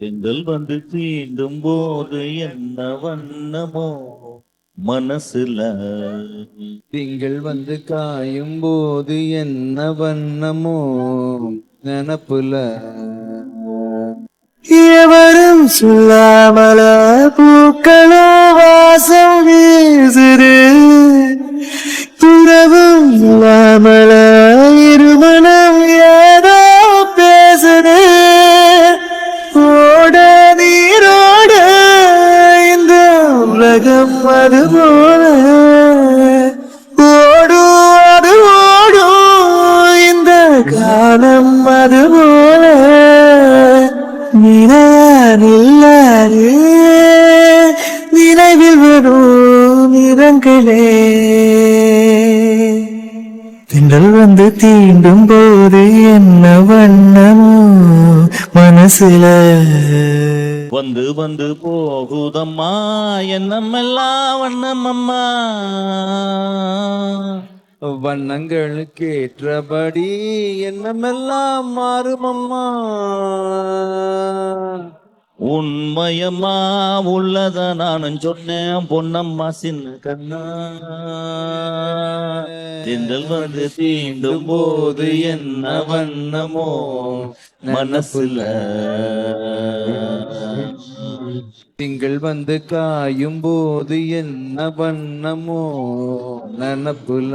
எங்கள் வந்து தீண்டும் போது என்ன வண்ணமோ மனசுல? திங்கள் வந்து காயும் போது என்ன வண்ணமோ நினப்புல? எவரும் சொல்லாமல பூக்களோ வாசம் வீசுது. துறவும் இல்லாமல இருமணம் ஓடும் அது போல ஓடும். அது ஓடும் இந்த காலம் அது போல நினையார் நினைவில் வரும் நிறங்களே. திண்டல் வந்து தீண்டும் போது என்ன வண்ணமோ மனசுல வந்து வந்து போகுதம்மா என்னமெல்லாம் வண்ணமம்மா. வண்ணங்களுக்கு ஏற்றபடி என்னமெல்லாம் மாறுமம்மா. உண்மையம்மா உள்ளத நானும் சொன்னேன் பொன்னம்மா சின்ன கண்ணா. தென்றல் வந்து தீண்டும் போது என்ன வண்ணமோ மனசுல. திங்கள் வந்து காயும் போது என்ன வண்ணமோ நினப்புல.